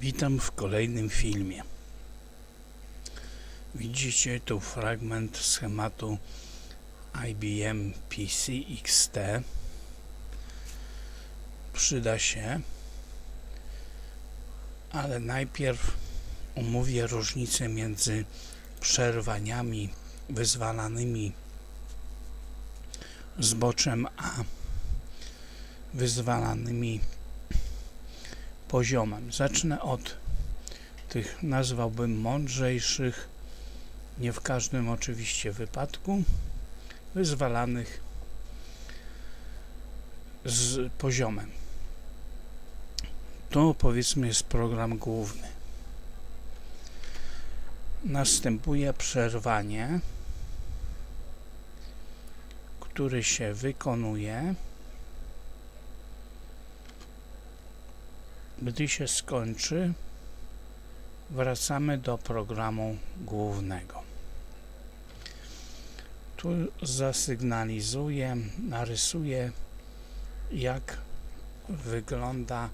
Witam w kolejnym filmie. Widzicie tu fragment schematu IBM PC XT. Przyda się, ale najpierw omówię różnicę między przerwaniami wyzwalanymi zboczem, a wyzwalanymi poziomem. Zacznę od tych, nazwałbym mądrzejszych, nie w każdym oczywiście wypadku, wyzwalanych z poziomem. To powiedzmy jest program główny. Następuje przerwanie, który się wykonuje Gdy się skończy, wracamy do programu głównego. Tu zasygnalizuję, narysuję, jak wygląda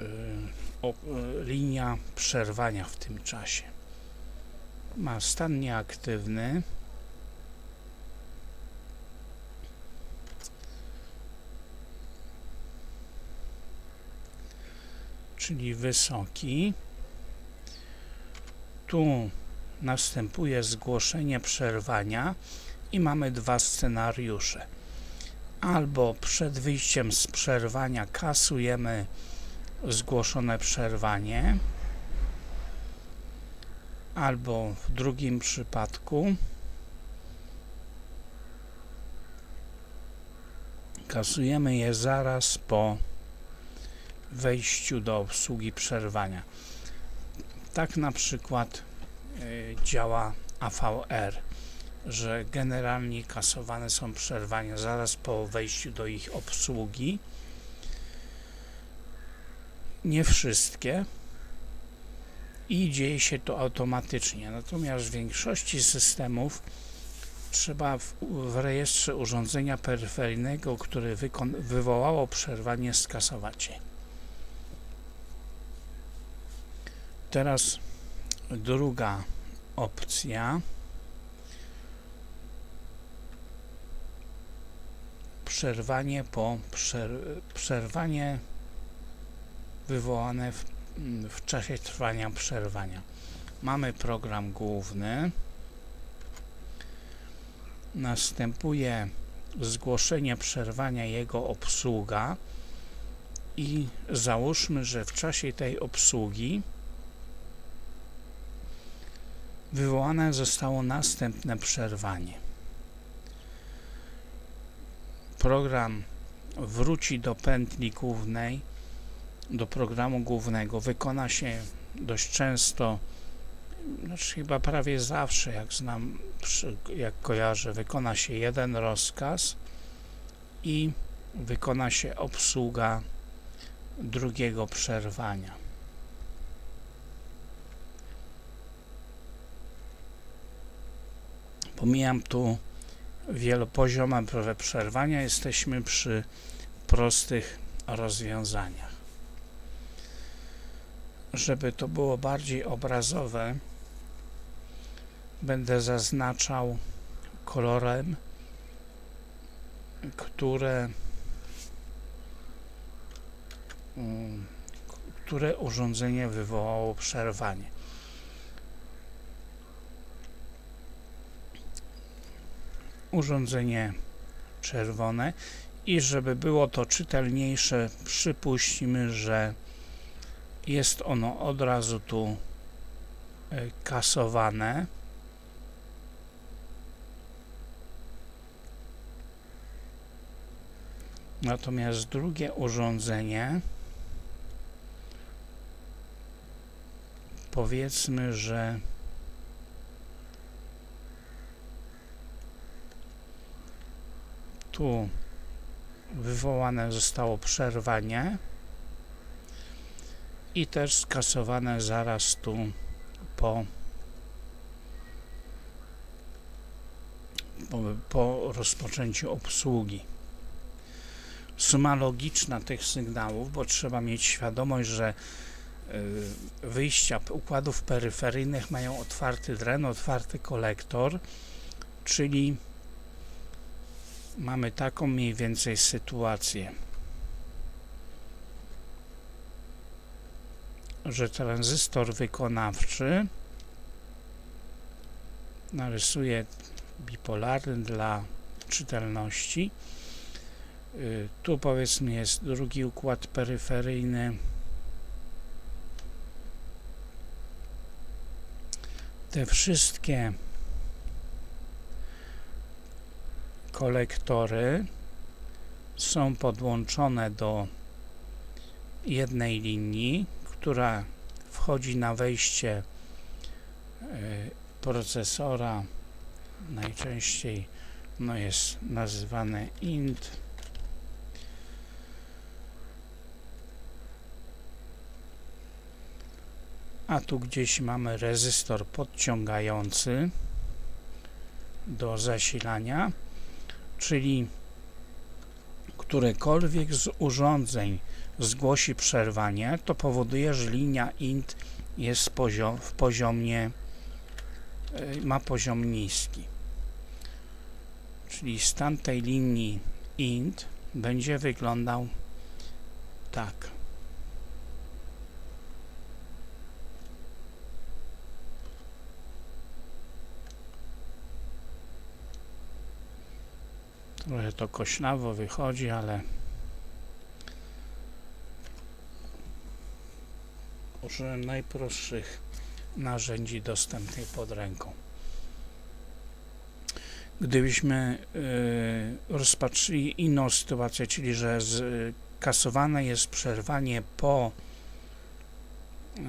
y, y, linia przerwania w tym czasie. Ma stan nieaktywny. Czyli wysoki. Tu następuje zgłoszenie przerwania i mamy dwa scenariusze. Albo przed wyjściem z przerwania kasujemy zgłoszone przerwanie, albo w drugim przypadku kasujemy je zaraz po wejściu do obsługi przerwania. Tak na przykład y, działa AVR, że generalnie kasowane są przerwania zaraz po wejściu do ich obsługi. Nie wszystkie i dzieje się to automatycznie. Natomiast w większości systemów trzeba w, w rejestrze urządzenia peryferyjnego, które wywołało przerwanie, skasować je. Teraz druga opcja. Przerwanie po przer przerwanie wywołane w, w czasie trwania przerwania. Mamy program główny. Następuje zgłoszenie przerwania jego obsługa i załóżmy, że w czasie tej obsługi wywołane zostało następne przerwanie. Program wróci do pętli głównej, do programu głównego. Wykona się dość często, znaczy chyba prawie zawsze, jak znam, jak kojarzę, wykona się jeden rozkaz i wykona się obsługa drugiego przerwania. Pomijam tu wielopoziomowe przerwania, jesteśmy przy prostych rozwiązaniach. Żeby to było bardziej obrazowe, będę zaznaczał kolorem, które mm, które urządzenie wywołało przerwanie. Urządzenie czerwone i żeby było to czytelniejsze przypuśćmy, że jest ono od razu tu e, kasowane. Natomiast drugie urządzenie powiedzmy, że tu wywołane zostało przerwanie i też skasowane zaraz tu po, po, po rozpoczęciu obsługi. Suma logiczna tych sygnałów, bo trzeba mieć świadomość, że y, wyjścia układów peryferyjnych mają otwarty dren, otwarty kolektor, czyli mamy taką mniej więcej sytuację, że tranzystor wykonawczy narysuję bipolarny dla czytelności. Y, Tu powiedzmy jest drugi układ peryferyjny. Te wszystkie kolektory są podłączone do jednej linii, która wchodzi na wejście y, procesora najczęściej no jest nazywane int. A tu gdzieś mamy rezystor podciągający do zasilania czyli którekolwiek z urządzeń zgłosi przerwanie to powoduje, że linia int jest poziom, w poziomie y, ma poziom niski. Czyli stan tej linii int będzie wyglądał tak. Trochę to koślawo wychodzi, ale użyłem najprostszych narzędzi dostępnych pod ręką. Gdybyśmy y, rozpatrzyli inną sytuację, czyli że kasowane jest przerwanie po y,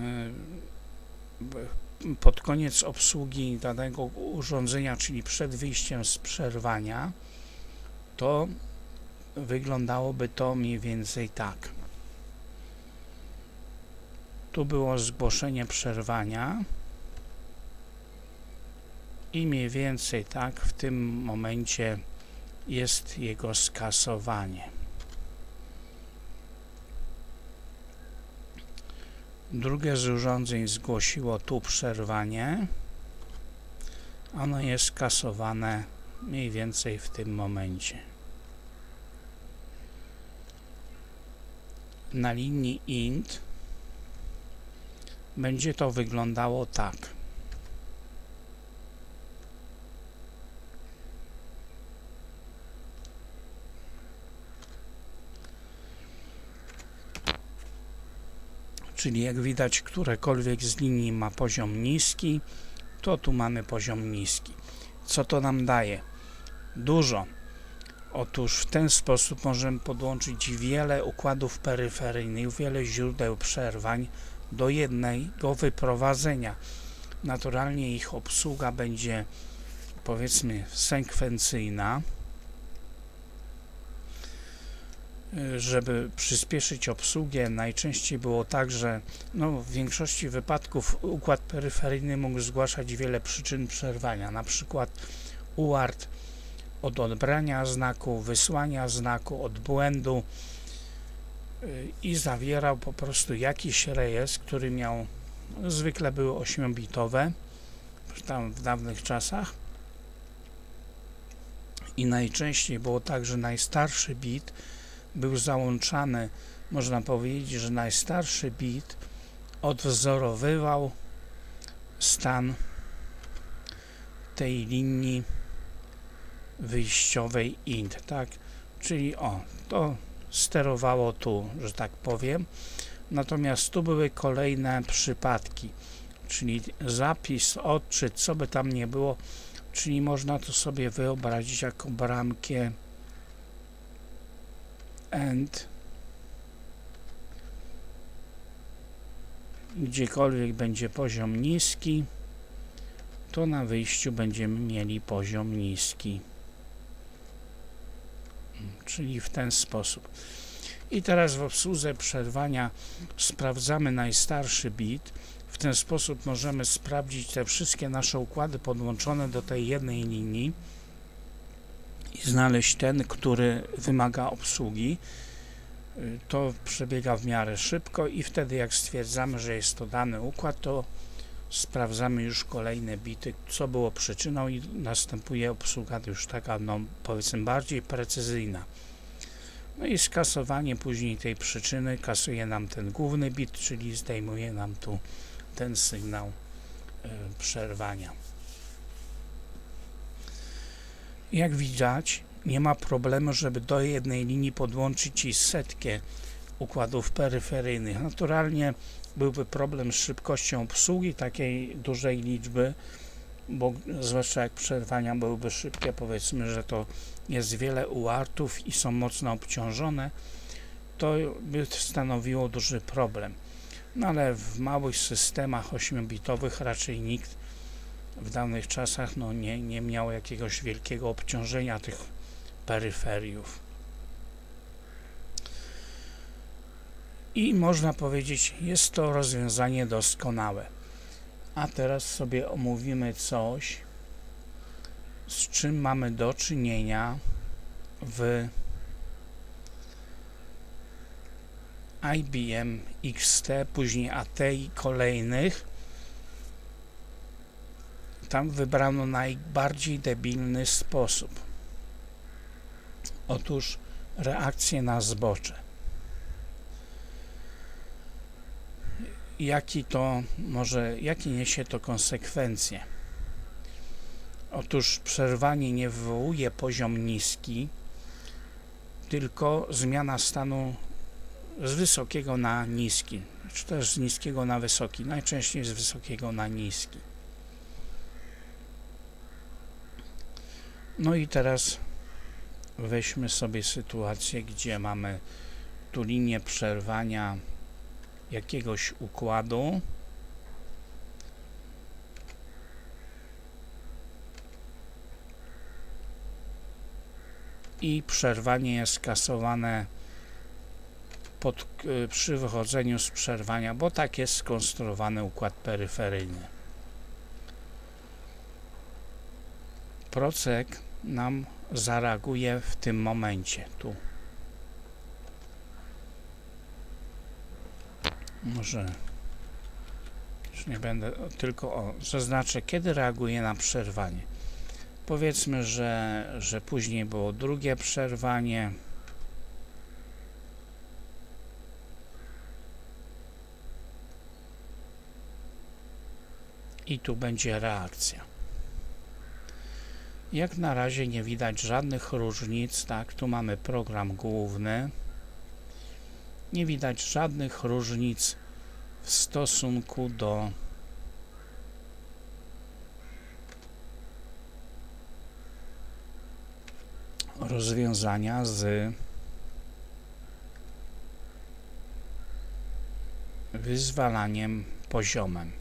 pod koniec obsługi danego urządzenia, czyli przed wyjściem z przerwania, to wyglądałoby to mniej więcej tak. Tu było zgłoszenie przerwania i mniej więcej tak w tym momencie jest jego skasowanie. Drugie z urządzeń zgłosiło tu przerwanie. Ono jest skasowane mniej więcej w tym momencie. Na linii int będzie to wyglądało tak. Czyli jak widać, którekolwiek z linii ma poziom niski, to tu mamy poziom niski. Co to nam daje? Dużo. Otóż w ten sposób możemy podłączyć wiele układów peryferyjnych, wiele źródeł przerwań do jednego wyprowadzenia. Naturalnie ich obsługa będzie powiedzmy sekwencyjna. Żeby przyspieszyć obsługę, najczęściej było tak, że no, w większości wypadków układ peryferyjny mógł zgłaszać wiele przyczyn przerwania, na przykład UART od odbrania znaku, wysłania znaku, od błędu y, i zawierał po prostu jakiś rejestr, który miał, zwykle były 8-bitowe, tam w dawnych czasach. I najczęściej było tak, że najstarszy bit był załączany, można powiedzieć, że najstarszy bit odwzorowywał stan tej linii wyjściowej int, tak? Czyli o, to sterowało tu, że tak powiem. Natomiast tu były kolejne przypadki, czyli zapis, odczyt, co by tam nie było, czyli można to sobie wyobrazić jako bramkę end gdziekolwiek będzie poziom niski to na wyjściu będziemy mieli poziom niski czyli w ten sposób i teraz w obsłudze przerwania sprawdzamy najstarszy bit w ten sposób możemy sprawdzić te wszystkie nasze układy podłączone do tej jednej linii i znaleźć ten, który wymaga obsługi. y, to przebiega w miarę szybko i wtedy jak stwierdzamy, że jest to dany układ, to sprawdzamy już kolejne bity, co było przyczyną i następuje obsługa już taka, no powiedzmy bardziej precyzyjna. No i skasowanie później tej przyczyny kasuje nam ten główny bit, czyli zdejmuje nam tu ten sygnał y, przerwania. Jak widać, nie ma problemu, żeby do jednej linii podłączyć i setkę układów peryferyjnych. Naturalnie byłby problem z szybkością obsługi takiej dużej liczby, bo zwłaszcza jak przerwania byłyby szybkie, powiedzmy, że to jest wiele uartów i są mocno obciążone, to by stanowiło duży problem. No ale w małych systemach 8-bitowych raczej nikt w dawnych czasach no, nie, nie miał jakiegoś wielkiego obciążenia tych peryferiów. I można powiedzieć, jest to rozwiązanie doskonałe. A teraz sobie omówimy coś, z czym mamy do czynienia w IBM XT, później AT i kolejnych. Tam wybrano najbardziej debilny sposób. Otóż reakcje na zbocze. Jaki to może, jakie niesie to konsekwencje? Otóż przerwanie nie wywołuje poziom niski, tylko zmiana stanu z wysokiego na niski, czy też z niskiego na wysoki, najczęściej z wysokiego na niski. No i teraz weźmy sobie sytuację, gdzie mamy tu linię przerwania jakiegoś układu. I przerwanie jest skasowane pod, przy wychodzeniu z przerwania, bo tak jest skonstruowany układ peryferyjny. Procek nam zareaguje w tym momencie. Tu. Może już nie będę, tylko o, zaznaczę, kiedy reaguje na przerwanie. Powiedzmy, że, że później było drugie przerwanie. I tu będzie reakcja. Jak na razie nie widać żadnych różnic, tak, tu mamy program główny. Nie widać żadnych różnic w stosunku do rozwiązania z wyzwalaniem poziomem.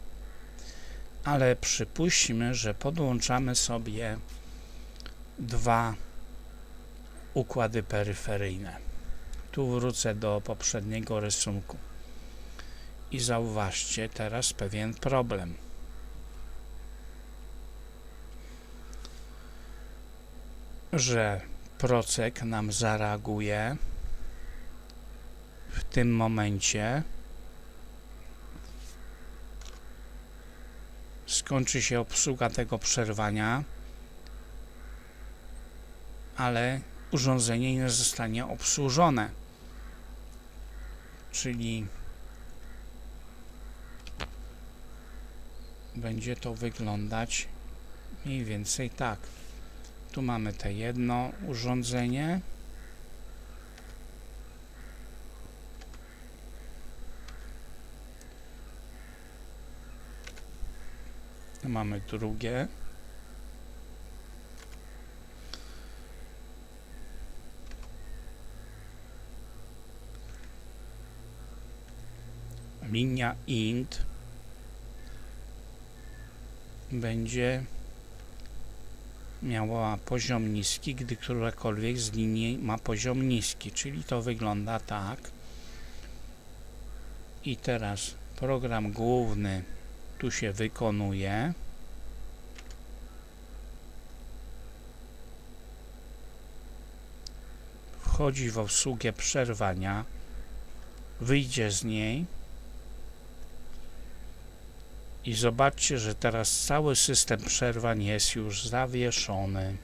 Ale przypuśćmy, że podłączamy sobie dwa układy peryferyjne. Tu wrócę do poprzedniego rysunku. I zauważcie teraz pewien problem. Że procek nam zareaguje w tym momencie skończy się obsługa tego przerwania ale urządzenie nie zostanie obsłużone. Czyli będzie to wyglądać mniej więcej tak. Tu mamy te jedno urządzenie. Tu mamy drugie. Linia int będzie miała poziom niski, gdy którakolwiek z linii ma poziom niski, czyli to wygląda tak. I teraz program główny tu się wykonuje. Wchodzi w obsługę przerwania wyjdzie z niej i zobaczcie, że teraz cały system przerwań jest już zawieszony,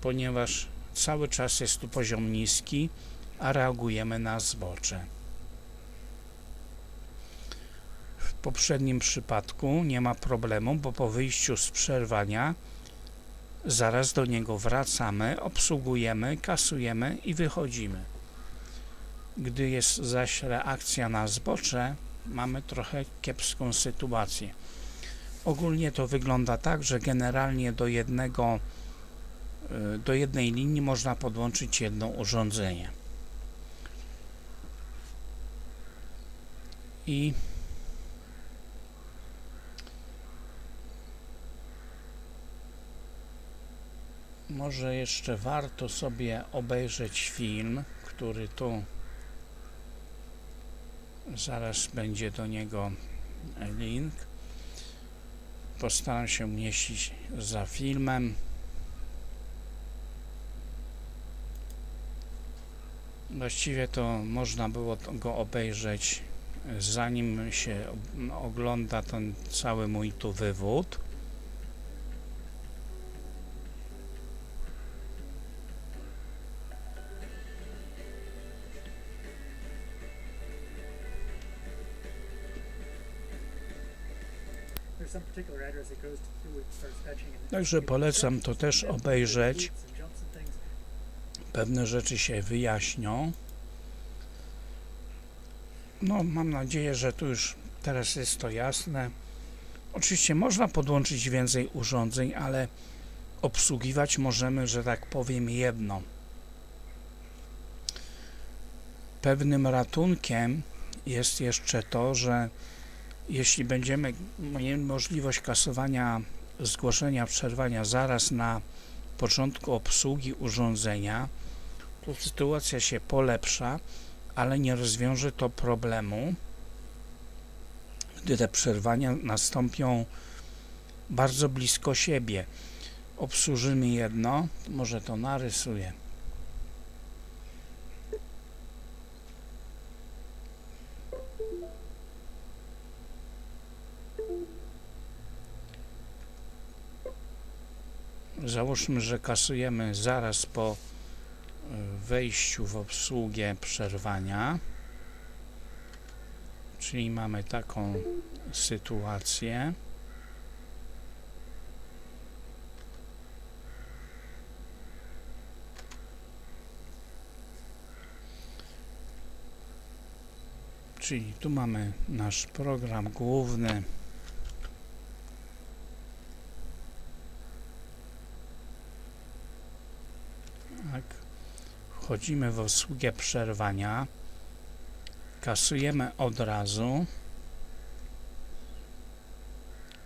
ponieważ cały czas jest tu poziom niski, a reagujemy na zbocze. W poprzednim przypadku nie ma problemu, bo po wyjściu z przerwania zaraz do niego wracamy, obsługujemy, kasujemy i wychodzimy. Gdy jest zaś reakcja na zbocze, mamy trochę kiepską sytuację. Ogólnie to wygląda tak, że generalnie do jednego y, do jednej linii można podłączyć jedno urządzenie. I może jeszcze warto sobie obejrzeć film, który tu zaraz będzie do niego link. Postaram się umieścić za filmem. Właściwie to można było go obejrzeć zanim się ogląda ten cały mój tu wywód. Także polecam to też obejrzeć. Pewne rzeczy się wyjaśnią. No, mam nadzieję, że tu już teraz jest to jasne. Oczywiście można podłączyć więcej urządzeń, ale obsługiwać możemy, że tak powiem, jedno. Pewnym ratunkiem jest jeszcze to, że jeśli będziemy mieli możliwość kasowania zgłoszenia przerwania zaraz na początku obsługi urządzenia, to sytuacja się polepsza, ale nie rozwiąże to problemu, gdy te przerwania nastąpią bardzo blisko siebie. Obsłużymy jedno, może to narysuję. Załóżmy, że kasujemy zaraz po y, wejściu w obsługę przerwania. Czyli mamy taką sytuację. Czyli tu mamy nasz program główny. Tak. Wchodzimy w usługę przerwania. Kasujemy od razu.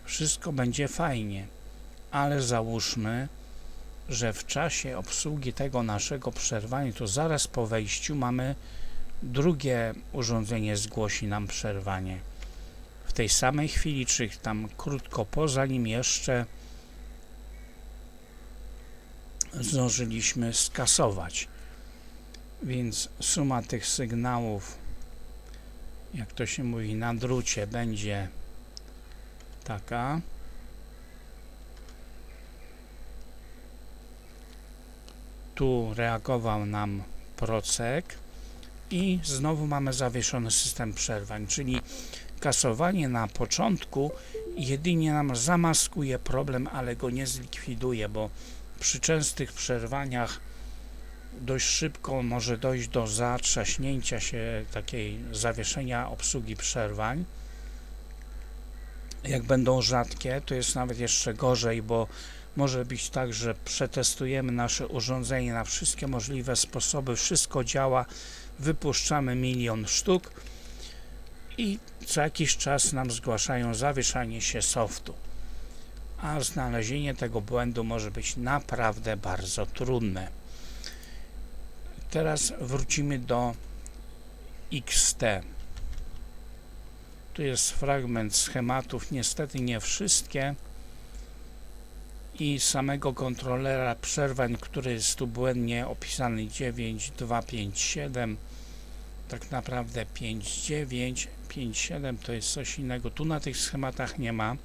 Wszystko będzie fajnie, ale załóżmy, że w czasie obsługi tego naszego przerwania, to zaraz po wejściu mamy drugie urządzenie zgłosi nam przerwanie. W tej samej chwili, czy tam krótko poza nim jeszcze zdążyliśmy skasować. Więc suma tych sygnałów, jak to się mówi, na drucie będzie taka. Tu reagował nam procek i znowu mamy zawieszony system przerwań, czyli kasowanie na początku jedynie nam zamaskuje problem, ale go nie zlikwiduje, bo przy częstych przerwaniach dość szybko może dojść do zatrzaśnięcia się takiej zawieszenia obsługi przerwań. Jak będą rzadkie, to jest nawet jeszcze gorzej, bo może być tak, że przetestujemy nasze urządzenie na wszystkie możliwe sposoby, wszystko działa, wypuszczamy milion sztuk i co jakiś czas nam zgłaszają zawieszanie się softu. A znalezienie tego błędu może być naprawdę bardzo trudne. Teraz wrócimy do XT. Tu jest fragment schematów, niestety nie wszystkie i samego kontrolera przerwań, który jest tu błędnie opisany 9257 tak naprawdę 5.9, 5.7 to jest coś innego. Tu na tych schematach nie ma,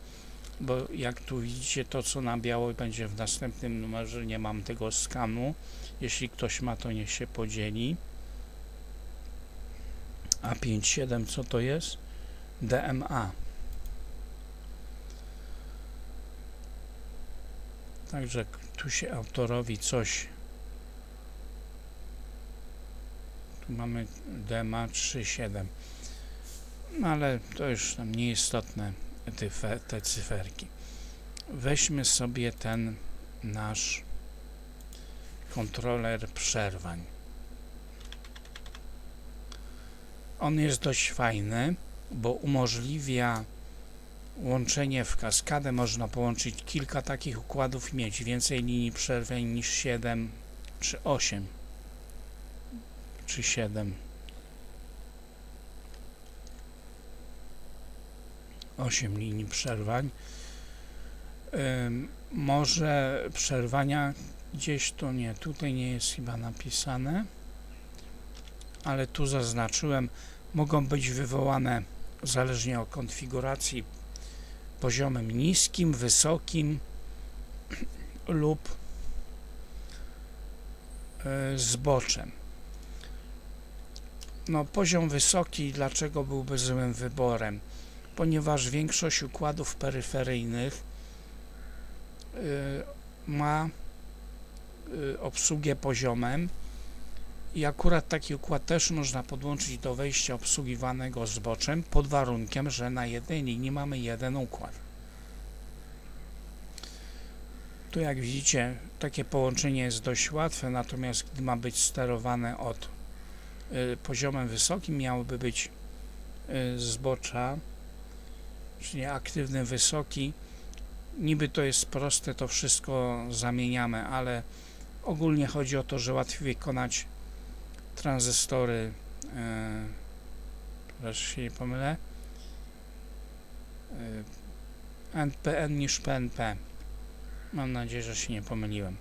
bo jak tu widzicie to co na biało będzie w następnym numerze, nie mam tego skanu. Jeśli ktoś ma to niech się podzieli. A 5.7 co to jest? DMA. Także tu się autorowi coś tu mamy DMA 3.7 no ale to już tam nieistotne te, te cyferki weźmy sobie ten nasz kontroler przerwań. On jest dość fajny bo umożliwia łączenie w kaskadę. Można połączyć kilka takich układów i mieć więcej linii przerwań niż 7 czy 8 czy 7 8 linii przerwań. Może przerwania gdzieś to nie, tutaj nie jest chyba napisane ale tu zaznaczyłem mogą być wywołane zależnie od konfiguracji poziomem niskim, wysokim lub e, zboczem. No, poziom wysoki, dlaczego byłby złym wyborem? Ponieważ większość układów peryferyjnych y, ma obsługę poziomem i akurat taki układ też można podłączyć do wejścia obsługiwanego zboczem pod warunkiem, że na jednej linii mamy jeden układ. Tu jak widzicie takie połączenie jest dość łatwe, natomiast gdy ma być sterowane od y, poziomem wysokim miałoby być y, zbocza, czyli aktywny wysoki. Niby to jest proste, to wszystko zamieniamy, ale ogólnie chodzi o to, że łatwiej wykonać tranzystory e, teraz się nie pomylę e, NPN niż PNP mam nadzieję, że się nie pomyliłem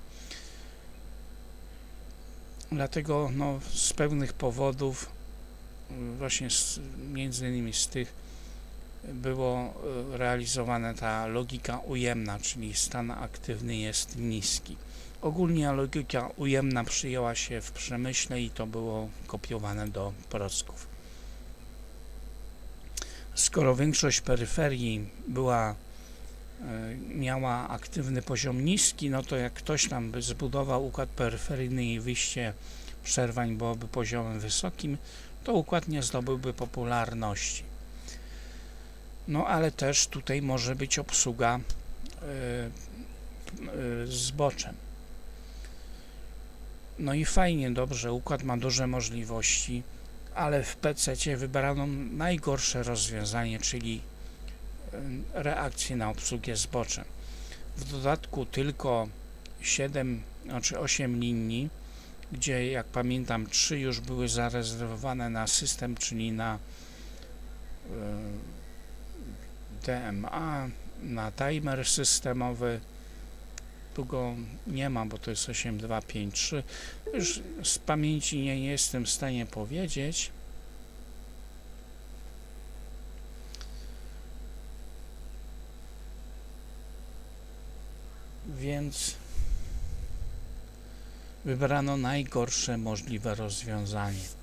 dlatego no, z pewnych powodów właśnie z, między innymi z tych było y, realizowana ta logika ujemna, czyli stan aktywny jest niski. Ogólnie logika ujemna przyjęła się w przemyśle i to było kopiowane do procków. Skoro większość peryferii była, e, miała aktywny poziom niski, no to jak ktoś tam by zbudował układ peryferyjny i wyjście przerwań byłoby poziomem wysokim, to układ nie zdobyłby popularności. No ale też tutaj może być obsługa e, e, zboczem. No i fajnie, dobrze, układ ma duże możliwości, ale w PC wybrano najgorsze rozwiązanie, czyli em, reakcję na obsługę zboczem. W dodatku tylko 7, znaczy 8 linii, gdzie jak pamiętam 3 już były zarezerwowane na system, czyli na e, DMA, na timer systemowy, tu go nie ma, bo to jest 8253. Już z pamięci nie, jestem w stanie powiedzieć. Więc wybrano najgorsze możliwe rozwiązanie.